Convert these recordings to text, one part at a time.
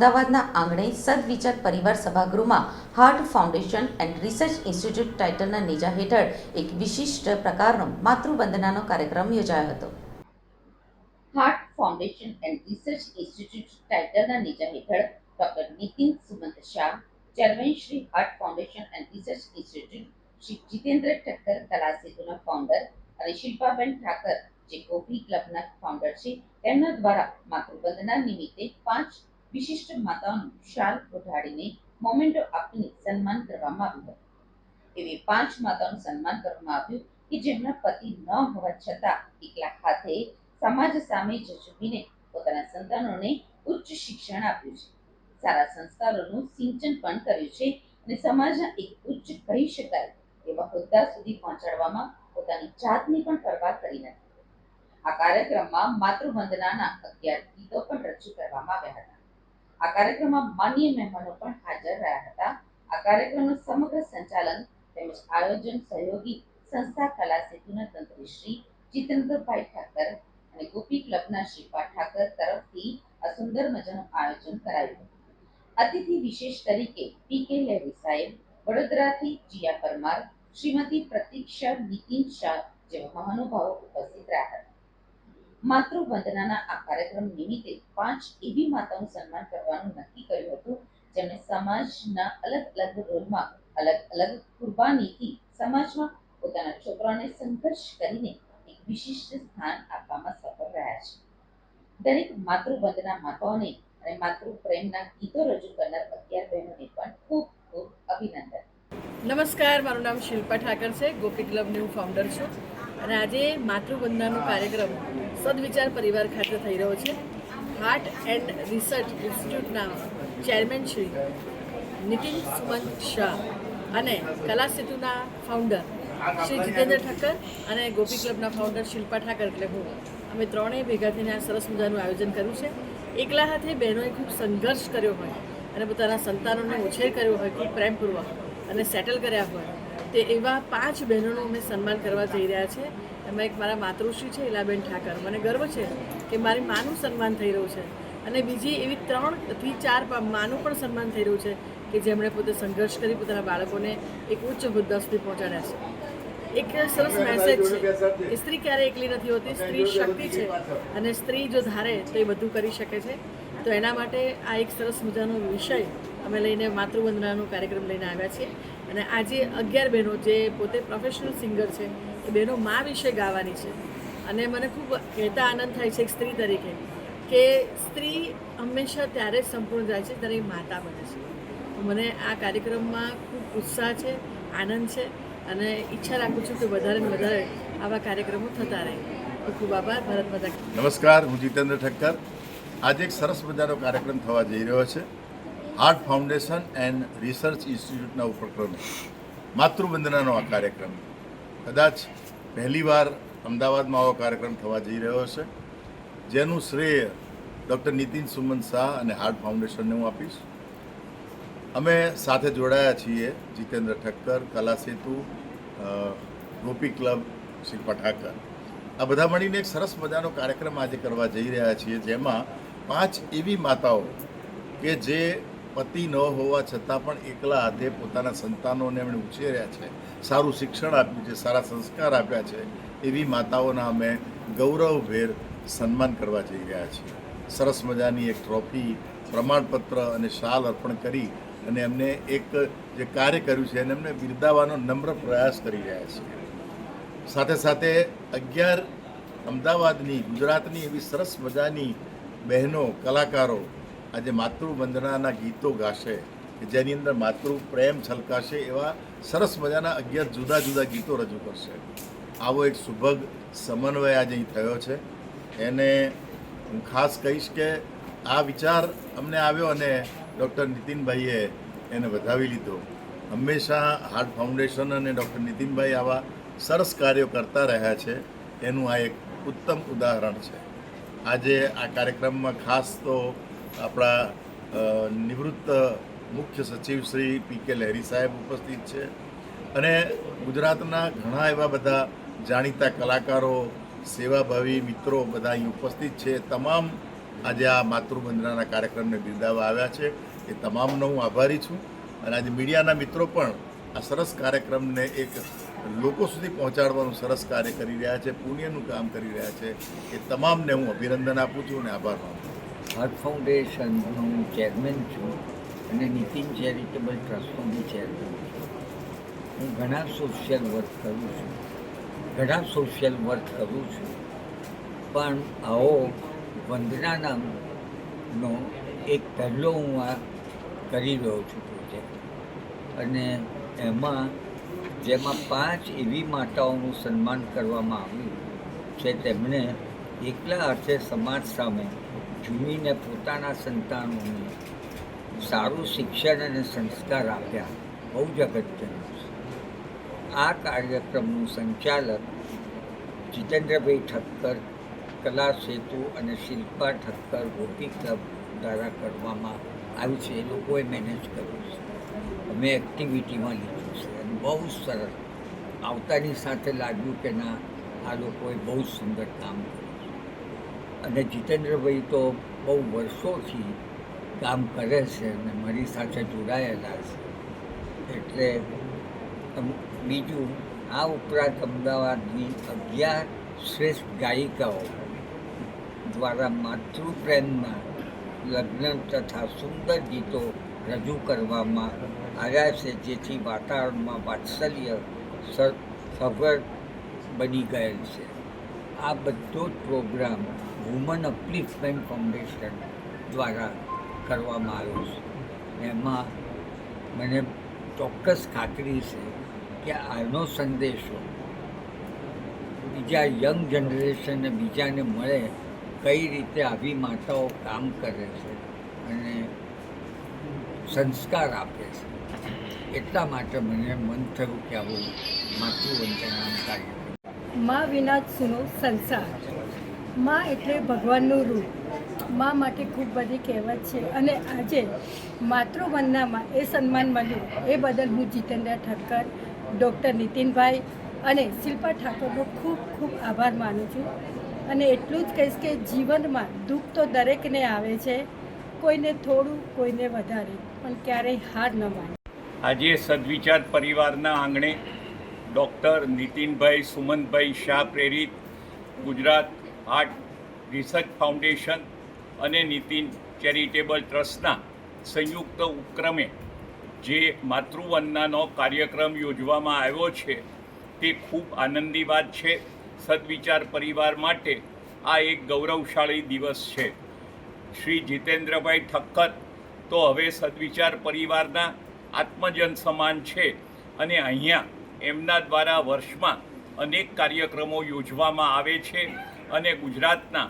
અમદાવાદના આંગણે સદવિચાર પરિવાર સભાગૃહમાં heart foundation and research institute ટાઇટલના નેજા હેઠળ એક વિશિષ્ટ પ્રકારનો માતૃવંદનાનો કાર્યક્રમ યોજાયો હતો. Heart foundation and research institute ટાઇટલના નેજા હેઠળ doctor Nitin Sumant Shah, chairman Shri heart foundation and research institute Shri Jitendra Thakkar કલા સેતુના ફાઉન્ડર અને શિલ્પાબેન ઠાકર જે કોફી ક્લબના ફાઉન્ડર છે, તેમના દ્વારા માતૃવંદના નિમિત્તે પાંચ વિશિષ્ટ માતાઓનું શાલ ઓઢાડીને મોમેન્ટો આપીને સન્માન કરવામાં આવ્યું હતું. એવી પાંચ માતાઓનું સન્માન કરવામાં આવ્યું કે જેમના પતિ ન હોવા છતાં એકલા હાથે સમાજ સામે ઝઝૂમીને પોતાના સંતાનોને ઉચ્ચ શિક્ષણ આપ્યું છે. સારા સંસ્કારોનું સિંચન પણ કર્યું છે અને સમાજના એક ઉચ્ચ કહી શકાય એવા હોદ્દા સુધી પહોંચાડવામાં પોતાની જાતની પણ પરવા કરી નથી આ કાર્યક્રમમાં માતૃવંદનાના અગિયાર ગીતો પણ રજૂ કરવામાં આવ્યા હતા. આ કાર્યક્રમમાં માન્ય મહેમાનો પણ હાજર રહ્યા હતા. આ કાર્યક્રમનું સમગ્ર સંચાલન તેમજ આયોજન સહયોગી સંસ્થા કલા સેતુના તંત્રી શ્રી જીતેન્દ્રભાઈ ઠાકર અને ગોપી ક્લબના શ્રીપા ઠાકર તરફથી આ સુંદર મજાનું આયોજન કરાયું. હતું અતિથિ વિશેષ તરીકે પી કે લેવી સાહેબ, વડોદરાથી જીયા પરમાર, શ્રીમતી પ્રતીક્ષા નીતિન શાહ જેવા મહાનુભાવો ઉપસ્થિત રહ્યા હતા. માતૃવંદનાના આ કાર્યક્રમ નિમિત્તે પાંચ એવી માતાઓનું સન્માન કરવાનું નક્કી કર્યું હતું જેમણે સમાજના અલગ અલગ રોલમાં અલગ અલગ કુરબાનીથી સમાજમાં પોતાના છોકરાઓને સંઘર્ષ કરીને એક વિશિષ્ટ સ્થાન આપવામાં સફળ રહ્યા છે. દરેક માતૃવંદના માતાઓને અને માતૃ પ્રેમના ગીતો રજૂ કરનાર અગિયાર બહેનોને પણ ખૂબ ખૂબ અભિનંદન. નમસ્કાર, મારું નામ શિલ્પા ઠાકર છે, ગોપી ક્લબની હું ફાઉન્ડર છું. અને આજે માતૃવંદનાનો કાર્યક્રમ સદવિચાર પરિવાર ખાતે થઈ રહ્યો છે. હાર્ટ એન્ડ રિસર્ચ ઇન્સ્ટિટ્યૂટના ચેરમેન શ્રી નીતિન સુમંત શાહ અને કલા સેતુના ફાઉન્ડર શ્રી જીતેન્દ્ર ઠક્કર અને ગોપી ક્લબના ફાઉન્ડર શિલ્પા ઠાકર, એટલે હું. અમે ત્રણેય ભેગા થઈને આ સરસ મજાનું આયોજન કર્યું છે. એકલા હાથે બહેનોએ ખૂબ સંઘર્ષ કર્યો હોય અને પોતાના સંતાનોને ઉછેર કર્યો હોય, ખૂબ પ્રેમપૂર્વક અને સેટલ કર્યા હોય તે એવા પાંચ બહેનોનું અમે સન્માન કરવા જઈ રહ્યા છે. એમાં એક મારા માતૃશ્રી છે ઇલાબેન ઠાકર. મને ગર્વ છે કે મારી માનું સન્માન થઈ રહ્યું છે. અને બીજી એવી ત્રણથી ચાર માનું પણ સન્માન થઈ રહ્યું છે કે જેમણે પોતે સંઘર્ષ કરી, પોતાના બાળકોને એક ઉચ્ચ હોદ્દા સુધી પહોંચાડ્યા છે. એક સરસ મેસેજ છે સ્ત્રી ક્યારે એકલી નથી હોતી, સ્ત્રી શક્તિ છે. અને સ્ત્રી જો ધારે તો એ બધું કરી શકે છે. તો એના માટે આ એક સરસ મજાનો વિષય અમે લઈને માતૃવંદનાનો કાર્યક્રમ લઈને આવ્યા છીએ. અને આજે અગિયાર બહેનો જે પોતે પ્રોફેશનલ સિંગર છે, એ બહેનો મા વિશે ગાવાની છે. અને મને ખૂબ કહેતા આનંદ થાય છે એક સ્ત્રી તરીકે કે સ્ત્રી હંમેશા ત્યારે જ સંપૂર્ણ જાય છે ત્યારે માતા બને છે. મને આ કાર્યક્રમમાં ખૂબ ઉત્સાહ છે, આનંદ છે અને ઈચ્છા રાખું છું કે વધારે ને વધારે આવા કાર્યક્રમો થતા રહે. ખૂબ આભાર, ભારત માતા નમસ્કાર, હું જીતેન્દ્ર ઠક્કર. આજે એક સરસ મજાનો કાર્યક્રમ થવા જઈ રહ્યો છે. હાર્ટ ફાઉન્ડેશન એન્ડ રિસર્ચ ઇન્સ્ટિટ્યૂટના ઉપક્રમે માતૃવંદનાનો આ કાર્યક્રમ. કદાચ પહેલીવાર અમદાવાદમાં આવો કાર્યક્રમ થવા જઈ રહ્યો છે જેનું શ્રેય ડૉક્ટર નીતિન સુમન શાહ અને હાર્ટ ફાઉન્ડેશનને હું આપીશ. અમે સાથે જોડાયા છીએ જીતેન્દ્ર ઠક્કર, કલા સેતુ ગોપી ક્લબ, શિલ્પા ઠાકર. આ બધા મળીને એક સરસ મજાનો કાર્યક્રમ આજે કરવા જઈ રહ્યા છીએ, જેમાં પાંચ એવી માતાઓ કે જે પતિ ન હોવા છતાં પણ એકલા હાથે પોતાના સંતાનોને એમણે ઉછેર્યા છે. સારું શિક્ષણ આપ્યું છે, સારા સંસ્કાર આપ્યા છે, એવી માતાઓના અમે ગૌરવભેર સન્માન કરવા જઈ રહ્યા છીએ. સરસ મજાની એક ટ્રોફી પ્રમાણપત્ર અને શાલ અર્પણ કરી અને એમને એક જે કાર્ય કર્યું છે એને એમને બિરદાવવાનો નમ્ર પ્રયાસ કરી રહ્યા છીએ. સાથે સાથે અગિયાર અમદાવાદની, ગુજરાતની એવી સરસ મજાની બહેનો, કલાકારો આજે માતૃવંદનાના ગીતો ગાશે જેની અંદર માતૃ પ્રેમ છલકાશે એવા સરસ મજાના અગિયાર જુદા જુદા ગીતો રજૂ કરશે. આવો એક સુભગ સમન્વય આજે થયો છે. એને હું ખાસ કહીશ કે આ વિચાર અમને આવ્યો અને ડૉક્ટર નીતિનભાઈએ એને વધાવી લીધો. હંમેશા હાર્ટ ફાઉન્ડેશન અને ડૉક્ટર નીતિનભાઈ આવા સરસ કાર્યો કરતા રહ્યા છે. એનું આ એક ઉત્તમ ઉદાહરણ છે. આજે આ કાર્યક્રમમાં ખાસ તો આપણા નિવૃત્ત મુખ્ય સચિવ શ્રી પી કે લહેરી સાહેબ ઉપસ્થિત છે. અને ગુજરાતના ઘણા એવા બધા જાણીતા કલાકારો, સેવાભાવી મિત્રો બધા અહીં ઉપસ્થિત છે. તમામ આજે આ માતૃવંદનાના કાર્યક્રમને બિરદાવવા આવ્યા છે. એ તમામનો હું આભારી છું. અને આજે મીડિયાના મિત્રો પણ આ સરસ કાર્યક્રમને એક લોકો સુધી પહોંચાડવાનું સરસ કાર્ય કરી રહ્યા છે, પુણ્યનું કામ કરી રહ્યા છે. એ તમામને હું અભિનંદન આપું છું અને આભાર માનું છું. હાર્ટ ફાઉન્ડેશનનો હું ચેરમેન છું અને નીતિન ચેરિટેબલ ટ્રસ્ટનો બી ચેરમેન છું. હું ઘણા સોશિયલ વર્ક કરું છું. ઘણા સોશિયલ વર્ક કરું છું. પણ આવો વંદના નામનો એક પહેલો હું આ કરી રહ્યો છું પ્રોજેક્ટ અને એમાં જેમાં પાંચ એવી માતાઓનું સન્માન કરવામાં આવ્યું છે તેમણે એકલા અર્થે સમાજ સામે ઝૂમીને પોતાના સંતાનોને સારું શિક્ષણ અને સંસ્કાર આપ્યા. બહુ જ અગત્યનું છે. આ કાર્યક્રમનું સંચાલક જીતેન્દ્રભાઈ ઠક્કર, કલા સેતુ અને શિલ્પા ઠક્કર ગોપી ક્લબ દ્વારા કરવામાં આવ્યું છે. એ લોકોએ મેનેજ કર્યું છે. અમે એક્ટિવિટીમાં લીધું છે અને બહુ સરળ આવતાની સાથે લાગ્યું કે ના, આ લોકોએ બહુ સુંદર કામ કર્યું. અને જીતેન્દ્રભાઈ તો બહુ વર્ષોથી કામ કરે છે અને મારી સાથે જોડાયેલા છે. એટલે બીજું, આ ઉપરાંત અમદાવાદની અગિયાર શ્રેષ્ઠ ગાયિકાઓ દ્વારા માતૃપ્રેમમાં લગ્ન તથા સુંદર ગીતો રજૂ કરવામાં આવ્યા છે, જેથી વાતાવરણમાં વાત્સલ્ય સફળ બની ગયેલ છે. આ બધો જ પ્રોગ્રામ વુમન અપલિફમેન્ટ ફાઉન્ડેશન દ્વારા કરવામાં આવ્યો છે. એમાં મને ચોક્કસ ખાતરી છે કે આનો સંદેશો બીજા યંગ જનરેશનને બીજાને મળે કઈ રીતે આવી માતાઓ કામ કરે છે અને સંસ્કાર આપે છે. એટલા માટે મને મન થયું કે આવું માતૃવંદના કાર્યમાં વિના સુનો સંસાર. માં એટલે ભગવાનનું રૂપ. માં માટે ખૂબ બધી કહેવત છે. અને આજે માતૃવંદનામાં એ સન્માન મળ્યું. એ બદલ હું જીતેન્દ્ર ઠક્કર, ડૉક્ટર નીતિનભાઈ અને શિલ્પા ઠાકોરનો ખૂબ ખૂબ આભાર માનું છું. અને એટલું જ કહીશ કે જીવનમાં દુઃખ તો દરેકને આવે છે. કોઈને થોડું, કોઈને વધારે, પણ ક્યારેય હાર ન માને. આજે સદવિચાર પરિવારના આંગણે ડૉક્ટર નીતિનભાઈ સુમનભાઈ શાહ પ્રેરિત ગુજરાત આર્ટ રિસર્ચ ફાઉન્ડેશન અને નીતિન ચેરિટેબલ ટ્રસ્ટના સંયુક્ત ઉપક્રમે જે માતૃવંદનાનો કાર્યક્રમ યોજવામાં આવ્યો છે, તે ખૂબ આનંદી વાત છે. સદવિચાર પરિવાર માટે આ એક ગૌરવશાળી દિવસ છે. શ્રી જીતેન્દ્રભાઈ ઠક્કર તો હવે સદવિચાર પરિવારના આત્મજન સમાન છે અને અહીંયા એમના દ્વારા વર્ષમાં અનેક કાર્યક્રમો યોજવામાં આવે છે. અને ગુજરાતના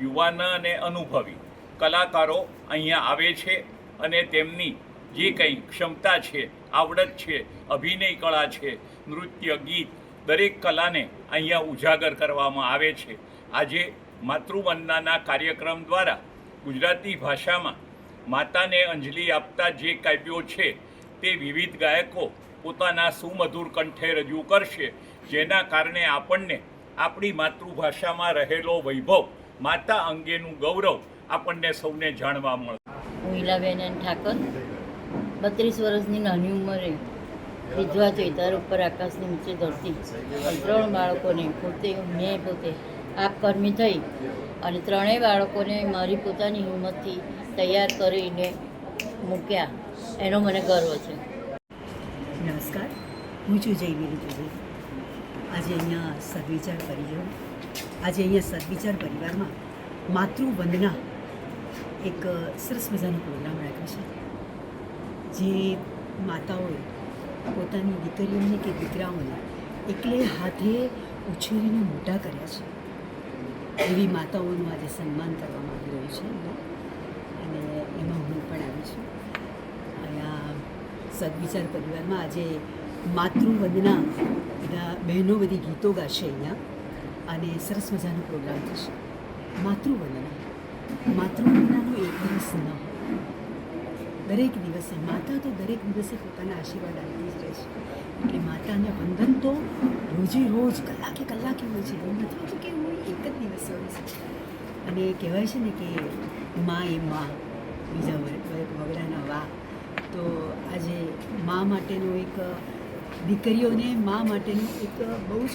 યુવાન અને અનુભવી કલાકારો અહીંયા આવે છે અને તેમની જે કંઈ ક્ષમતા છે, આવડત છે, અભિનય કળા છે, નૃત્ય, ગીત, દરેક કલાને અહીંયા ઉજાગર કરવામાં આવે છે. આજે માતૃવંદનાના કાર્યક્રમ દ્વારા ગુજરાતી ભાષામાં માતાને અંજલિ આપતા જે કાવ્યો છે, તે વિવિધ ગાયકો પોતાના સુમધુર કંઠે રજૂ કરશે, જેના કારણે આપણને આપણી માતૃભાષામાં રહેલો વૈભવ માતા અંગેનું ગૌરવ આપણને સૌને જાણવા મળે. હું ઈલાબેન ઠાકર બત્રીસ વર્ષની નાની ઉંમરે વિધવા ચૈતાર ઉપર આકાશની નીચે ધરતી ત્રણ બાળકોને પોતે મેં પોતે આપકર્મી થઈ અને ત્રણેય બાળકોને મારી પોતાની હિંમતથી તૈયાર કરીને મૂક્યા. એનો મને ગર્વ છે. નમસ્કાર. હું છું જયવીરી જોગી. આજે અહીંયા સદવિચાર પરિવાર, આજે અહીંયા સદવિચાર પરિવારમાં માતૃવંદના એક સરસ મજાનો પ્રોગ્રામ રાખ્યો છે. જે માતાઓએ પોતાની દીકરીઓને કે દીકરાઓને એકલે હાથે ઉછેરીને મોટા કર્યા છે. એવી માતાઓનું આજે સન્માન કરવામાં આવી રહ્યું છે અને એમાં હું પણ આવી છું. અહીંયા સદવિચાર પરિવારમાં આજે માતૃવંદના બધા બહેનો બધી ગીતો ગાશે અહીંયા અને સરસ મજાનો પ્રોગ્રામ થશે. માતૃવંદના. માતૃવંદનાનો એક દિવસ ન દરેક દિવસે, માતા તો દરેક દિવસે પોતાના આશીર્વાદ આપતી જ રહે છે. એટલે માતાને વંદન તો રોજે રોજ, કલાકે કલાકે હોય છે. એવું નથી કે હું એક જ દિવસે હોય છે. અને કહેવાય છે ને કે મા એ મા, બીજા વગ- વગડાના વા. તો આજે મા માટેનો એક દીકરીઓને મા માટેનો એક બહુ જ,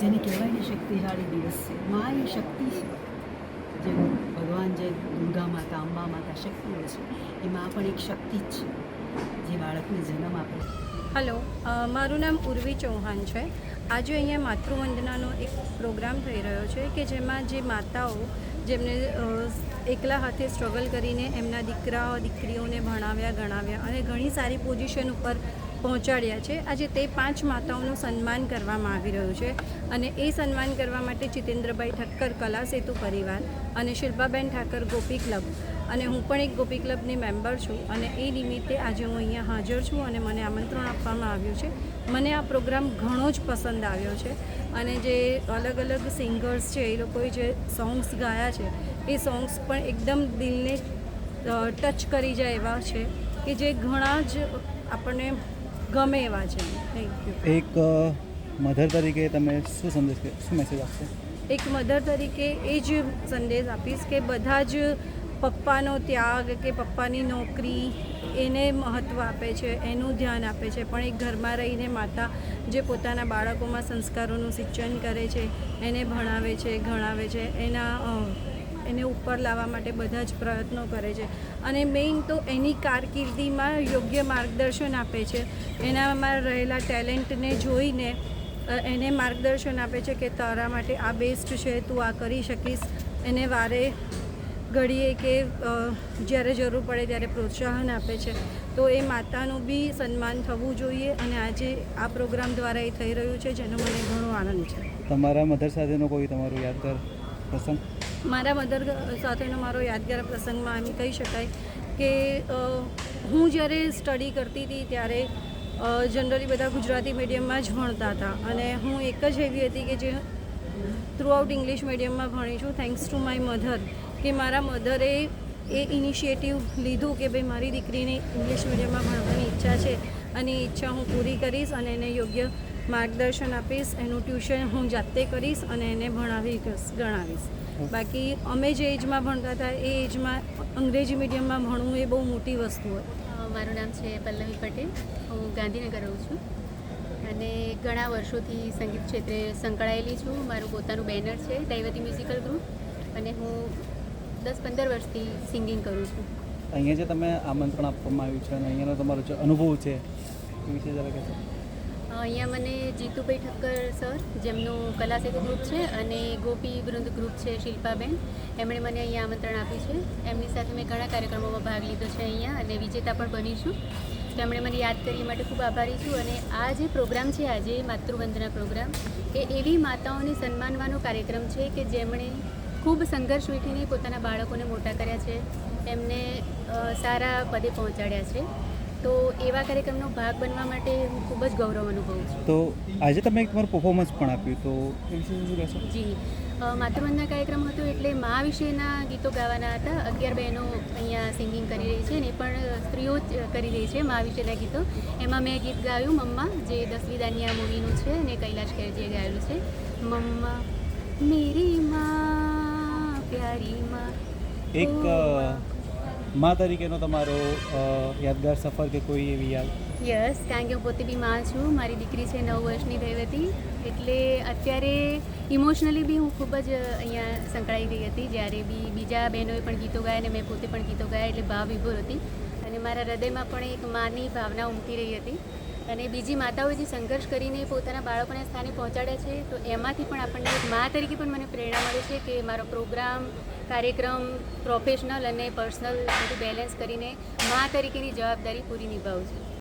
જેને કહેવાય ને શક્તિશાળી દિવસ છે. મા એ શક્તિ છે. જેમ ભગવાન જે દુર્ગા માતા, અંબા માતા શક્તિઓ છે, એ મા પણ એક શક્તિ જ છે, જે બાળકને જન્મ આપે. છે હલો મારું નામ ઉર્વી ચૌહાણ છે. આજે અહીંયા માતૃવંદનાનો એક પ્રોગ્રામ થઈ રહ્યો છે કે જેમાં જે માતાઓ જેમને એકલા હાથે સ્ટ્રગલ કરીને એમના દીકરા દીકરીઓને ભણાવ્યા, ગણાવ્યા અને ઘણી સારી પોઝિશન ઉપર પહોંચાડ્યા છે. આજે તે પાંચ માતાઓનું સન્માન કરવામાં આવી રહ્યું છે અને એ સન્માન કરવા માટે જીતેન્દ્રભાઈ ઠક્કર કલા સેતુ પરિવાર અને શિલ્પાબેન ઠાકર ગોપી ક્લબ અને હું પણ એક ગોપી ક્લબની મેમ્બર છું અને એ નિમિત્તે આજે હું અહીંયા હાજર છું અને મને આમંત્રણ આપવામાં આવ્યું છે. મને આ પ્રોગ્રામ ઘણો જ પસંદ આવ્યો છે અને જે અલગ અલગ સિંગર્સ છે એ લોકોએ જે સોંગ્સ ગાયા છે, એ સોંગ્સ પણ એકદમ દિલને ટચ કરી જાય એવા છે કે જે ઘણા જ આપણને ગમે એવા છે. થેન્ક યુ એક મધર તરીકે તમે શું સંદેશ શું મેસેજ આપશો? એક મધર તરીકે એ જ સંદેશ આપીશ કે બધા જ પપ્પાનો ત્યાગ કે પપ્પાની નોકરી એને મહત્ત્વ આપે છે એનું ધ્યાન આપે છે. પણ એક ઘરમાં રહીને માતા જે પોતાના બાળકોમાં સંસ્કારોનું સિંચન કરે છે એને ભણાવે છે ગણાવે છે એના એને ઉપર લાવવા માટે બધા જ પ્રયત્નો કરે છે. અને મેઇન તો એની કારકિર્દીમાં યોગ્ય માર્ગદર્શન આપે છે. એનામાં રહેલા ટેલેન્ટને જોઈને એને માર્ગદર્શન આપે છે કે તારા માટે આ બેસ્ટ છે, તું આ કરી શકીશ. એને વારે ઘડીએ કે જ્યારે જરૂર પડે ત્યારે પ્રોત્સાહન આપે છે. તો એ માતાનું બી સન્માન થવું જોઈએ અને આજે આ પ્રોગ્રામ દ્વારા એ થઈ રહ્યું છે, જેનો મને ઘણો આનંદ છે. તમારા મધર સાથેનો કોઈ તમારું યાદગાર પ્રસંગ? મારા મધર સાથેનો મારો યાદગાર પ્રસંગમાં એમ કહી શકાય કે હું જ્યારે સ્ટડી કરતી હતી ત્યારે જનરલી બધા ગુજરાતી મીડિયમમાં જ ભણતા હતા. અને હું એક જ એવી હતી કે જે થ્રુઆઉટ ઇંગ્લિશ મીડિયમમાં ભણી છું થેન્ક્સ ટુ માય મધર કે મારા મધરે એ ઇનિશિયેટિવ લીધું કે ભાઈ મારી દીકરીને ઇંગ્લિશ મીડિયમમાં ભણવાની ઈચ્છા છે અને ઈચ્છા હું પૂરી કરીશ અને એને યોગ્ય માર્ગદર્શન આપીશ, એનું ટ્યુશન હું જાતે કરીશ અને એને ભણાવી ગણાવીશ. બાકી અમે જે એજમાં ભણતા હતા એ એજમાં અંગ્રેજી મીડિયમમાં ભણવું એ બહુ મોટી વસ્તુ હોય. મારું નામ છે પલ્લવી પટેલ. હું ગાંધીનગર રહું છું. અને ઘણા વર્ષોથી સંગીત ક્ષેત્રે સંકળાયેલી છું. મારું પોતાનું બેનર છે દૈવતી મ્યુઝિકલ ગ્રુપ. અને હું દસ પંદર વર્ષથી સિંગિંગ કરું છું. અહીંયા જે તમે આમંત્રણ આપવામાં આવ્યું છે અને અહીંયાનો તમારો જે અનુભવ છે એ વિશે જરા કહેશો. અહીંયા મને જીતુભાઈ ઠક્કર સર, જેમનું કલા ગ્રુપ છે, અને ગોપી વૃંદ ગ્રુપ છે શિલ્પાબેન. એમણે મને અહીંયા આમંત્રણ આપ્યું છે. એમની સાથે મેં ઘણા કાર્યક્રમોમાં ભાગ લીધો છે અહીંયા, અને વિજેતા પણ બની છું તેમણે મને યાદ કરી માટે ખૂબ આભારી છું. અને આ જે પ્રોગ્રામ છે આજે માતૃવંદના પ્રોગ્રામ, એ એવી માતાઓને સન્માનવાનો કાર્યક્રમ છે કે જેમણે ખૂબ સંઘર્ષ વેઠીને પોતાના બાળકોને મોટા કર્યા છે, એમને સારા પદે પહોંચાડ્યા છે. તો એવા કાર્યક્રમનો ભાગ બનવા માટે હું ખૂબ જ ગૌરવ અનુભવું છું. તો આજે તમે એક તમારું પરફોર્મન્સ પણ આપ્યું તો એ વિશે શું કહેશો જી. માતૃવંદના કાર્યક્રમ હતો એટલે મા વિશેના ગીતો ગાવાના હતા. અગિયાર બહેનો અહીંયા સિંગિંગ કરી રહી છે અને પણ સ્ત્રીઓ જ કરી રહી છે મા વિશેના ગીતો. એમાં મેં ગીત ગાયું મમ્મા જે દસવી દાનિયા મૂવીનું છે અને કૈલાશ ખેરજીએ ગાયેલું છે. મમ્મા મેરી માં પ્યારી માં એક મા તરીકેનો તમારો યાદગાર સફર કે કોઈ એવી યાદ? યસ, કારણ કે હું પોતે બી માં છું. મારી દીકરી છે, નવ વર્ષની થઈ હતી એટલે અત્યારે ઇમોશનલી બી હું ખૂબ જ અહીંયા સંકળાઈ ગઈ હતી. જ્યારે બી બીજા બહેનોએ પણ ગીતો ગાયા અને મેં પોતે પણ ગીતો ગાયા, એટલે ભાવ વિભોર હતી. અને મારા હૃદયમાં પણ એક માની ભાવના ઉમટી રહી હતી. અને બીજી માતાઓએ જે સંઘર્ષ કરીને પોતાના બાળકોને સ્થાને પહોંચાડ્યા છે, તો એમાંથી પણ આપણને એક મા તરીકે પણ મને પ્રેરણા મળે છે કે મારો પ્રોગ્રામ, કાર્યક્રમ પ્રોફેશનલ અને પર્સનલ બધું બેલેન્સ કરીને મા તરીકેની જવાબદારી પૂરી નિભાવું છું.